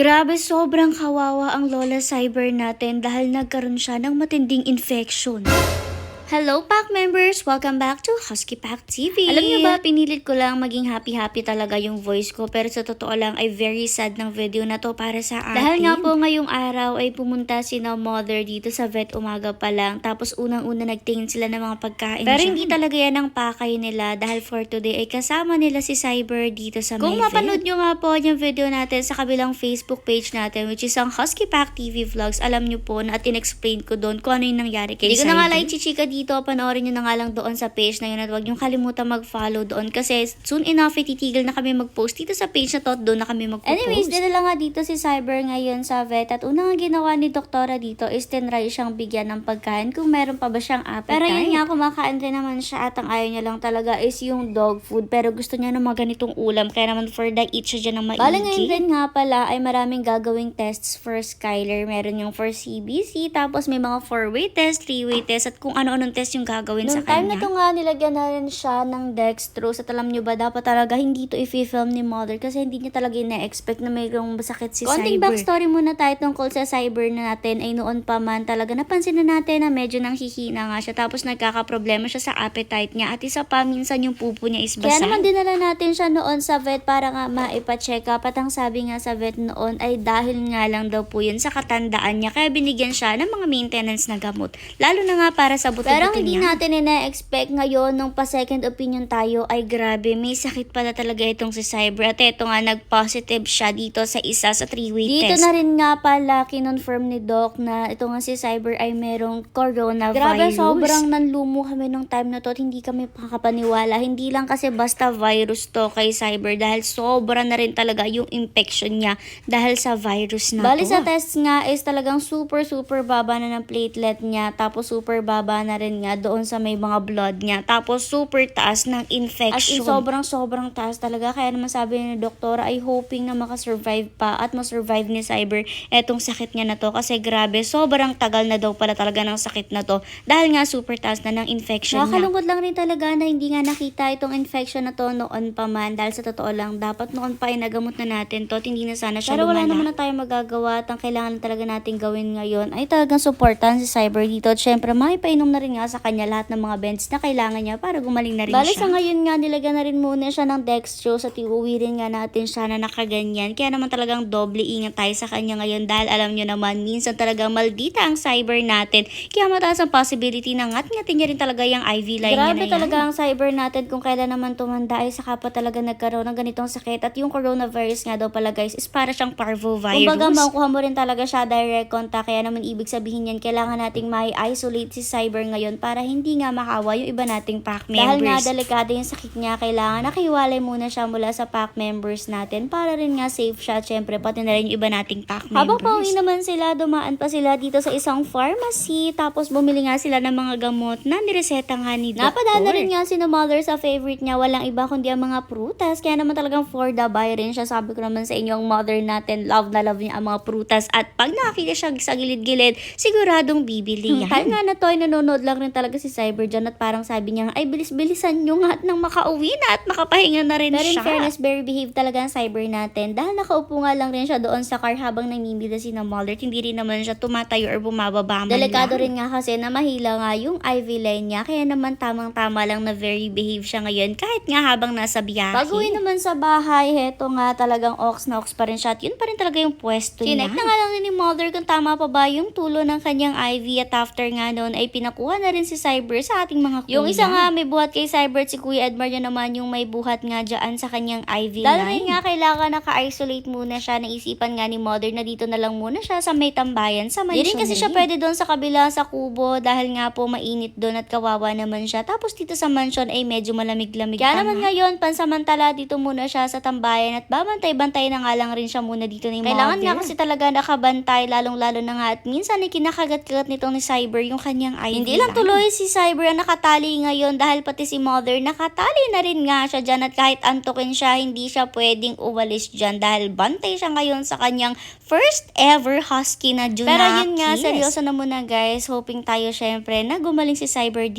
Grabe, sobrang kawawa ang Lola Cyber natin dahil nagkaroon siya ng matinding infection. Hello, Pack members! Welcome back to Husky Pack TV. Alam niyo ba, pinilit ko lang maging happy-happy talaga yung voice ko pero sa totoo lang ay very sad ng video na to para sa atin. Dahil nga po ngayong araw ay pumunta si na mother dito sa vet umaga pa lang tapos unang-una nagtingin sila ng mga pagkain Pero hindi talaga yan ang pakay nila dahil for today ay kasama nila si Cyber dito sa Kung may mapanood nyo nga po yung video natin sa kabilang Facebook page natin which is ang Husky Pack TV Vlogs, alam nyo po na at in-explain ko doon kung ano yung nangyari kay Hindi ko na nga like chichika dito, panoorin nyo na nga lang doon sa page na yun at huwag nyo kalimutan mag-follow doon kasi soon enough ititigil na kami mag-post dito sa page na to at doon na kami mag-post. Anyways, dinala nga dito si Cyber ngayon sa vet at unang ginawa ni doktora dito is tinry siyang bigyan ng pagkain kung meron pa ba siyang appetite. Pero yun nga, kumakain rin naman siya at ang ayaw niya lang talaga is yung dog food. Pero gusto niya ng mga ganitong ulam. Kaya naman for the eat siya dyan ng maigi. Bale ngayon din nga pala ay maraming gagawing tests for Skyler. Meron yung for CBC, tapos may mga four-way test, three-way test, at kung ano-anong test yung gagawin sa Nung time kanya. na to nga, nilagyan na rin siya ng dextrose. At alam nyo ba, dapat talaga hindi to i-film ni mother kasi hindi niya talaga ina-expect na mayroong sakit si Konting Cyber. backstory muna tayo tungkol sa cyber na natin ay noon pa man talaga napansin na natin na medyo nang hihina nga siya tapos nagkakaproblema siya sa appetite niya at isa pa minsan yung pupo niya is basa. Kaya naman dinala natin siya noon sa vet para nga maipa-check up. At ang sabi nga sa vet noon ay dahil nga lang daw po yun sa katandaan niya. Kaya binigyan siya ng mga maintenance na gamot. Lalo na nga para sa Pero ang hindi niya. natin ina-expect ngayon nung pa-second opinion tayo ay Grabe, may sakit pala talaga itong si Cyber. At eto nga, nag-positive siya dito sa isa sa three-way Dito test. na rin nga pala kinonfirm ni Doc na ito nga si Cyber ay merong coronavirus. Grabe, sobrang nanlumo kami nung time na to at hindi kami makakapaniwala. Hindi lang kasi basta virus to kay Cyber dahil sobra na rin talaga yung infection niya dahil sa virus na Bali to. sa test nga is talagang super super baba na ng platelet niya tapos super baba na rin nga doon sa may mga blood niya. Tapos super taas ng As in infection. sobrang sobrang taas talaga kaya naman sabi ni doktora ay hoping na makasurvive pa at masurvive ni Cyber etong sakit niya na to kasi grabe, sobrang tagal na daw pala talaga ng sakit na to dahil nga super taas na ng infection niya. Nakakalungkot lang rin talaga na hindi nga nakita itong infection na to noon pa man dahil sa totoo lang dapat noon pa ay nagamot na natin to at hindi na sana siya Pero wala lumala. naman na tayong magagawa at ang kailangan lang talaga natin gawin ngayon ay talagang supportan si Cyber dito at syempre maipainom na rin nga sa kanya lahat ng mga beds na kailangan niya para gumaling na rin Bali, siya. sa ngayon nga nilagyan na rin muna siya ng dextrose at iuwi rin nga natin siya na nakaganyan. Kaya naman talagang doble ingat tayo sa kanya ngayon dahil alam nyo naman, minsan talagang maldita ang cyber natin. Kaya mataas ang possibility na ngat-ngatin niya rin talaga yung IV line niya Grabe na yan. talaga ang cyber natin kung kailan naman tumanda ay saka pa talaga nagkaroon ng ganitong sakit. At yung coronavirus nga daw pala guys is para siyang parvovirus. Kumbaga makukuha mo rin talaga siya direct contact. Kaya naman ibig sabihin yan, kailangan nating mai-isolate si cyber ngayon para hindi nga makawa yung iba nating pack members. Dahil nga delikado yung sakit niya, kailangan nakiwalay muna siya mula sa pack members natin para rin nga safe siya. Siyempre, pati na rin yung iba nating pack members. Habang pauwi naman sila, dumaan pa sila dito sa isang pharmacy. Tapos bumili nga sila ng mga gamot na nireseta nga ni doktor. Napadaan na rin nga si mother sa favorite niya. Walang iba kundi ang mga prutas. Kaya naman talagang for the buy rin siya. Sabi ko naman sa inyo, ang mother natin, love na love niya ang mga prutas. At pag nakakita siya sa gilid-gilid, siguradong bibili yan. Kahit nga na to, ay nanonood lang rin talaga si Cyber dyan. At parang sabi niya, ay bilis-bilisan nyo nga at nang makauwi na at makapahinga na rin Pero in siya. fairness, very behave talaga ang Cyber natin. Dahil nakaupo nga lang rin siya doon sa car habang namimili si na mother. Hindi rin naman siya tumatayo or bumababa man Delikado lang. rin nga kasi na mahila nga yung IV line niya. Kaya naman tamang-tama lang na very behave siya ngayon. Kahit nga habang nasa biyahe. Pag uwi naman sa bahay, heto nga talagang ox na ox pa rin siya. At yun pa rin talaga yung pwesto niya. Chinek na nga lang ni mother kung tama pa ba yung tulo ng kanyang IV. At after nga noon ay pinakuha na rin si Cyber sa ating mga kuya. Yung isa nga may buhat kay Cyber si Kuya Edmar yun naman yung may buhat nga dyan sa kanyang IV Dahil line. rin nga kailangan naka-isolate muna siya. Naisipan nga ni mother na dito na lang muna siya sa may tambayan sa Di mansion rin kasi siya pwede doon sa kabila sa kubo dahil nga po mainit doon at kawawa naman siya. Tapos dito sa mansion ay medyo malamig-lamig Kaya naman nga. ngayon, pansamantala dito muna siya sa tambayan at babantay-bantay na nga lang rin siya muna dito ni Kailangan mother. nga kasi talaga nakabantay lalong-lalo na nga at minsan ay kinakagat-kagat nitong ni Cyber yung kanyang IV Hindi lang line. tuloy si Cyber ang nakatali ngayon dahil pati si mother nakatali na rin nga siya dyan at kahit antukin siya, hindi siya pwedeng uwalis dyan dahil bantay siya ngayon sa kanyang first ever husky na Junakis. Pero yun nga, seryoso na muna guys. Hoping tayo syempre na gumaling si Cyber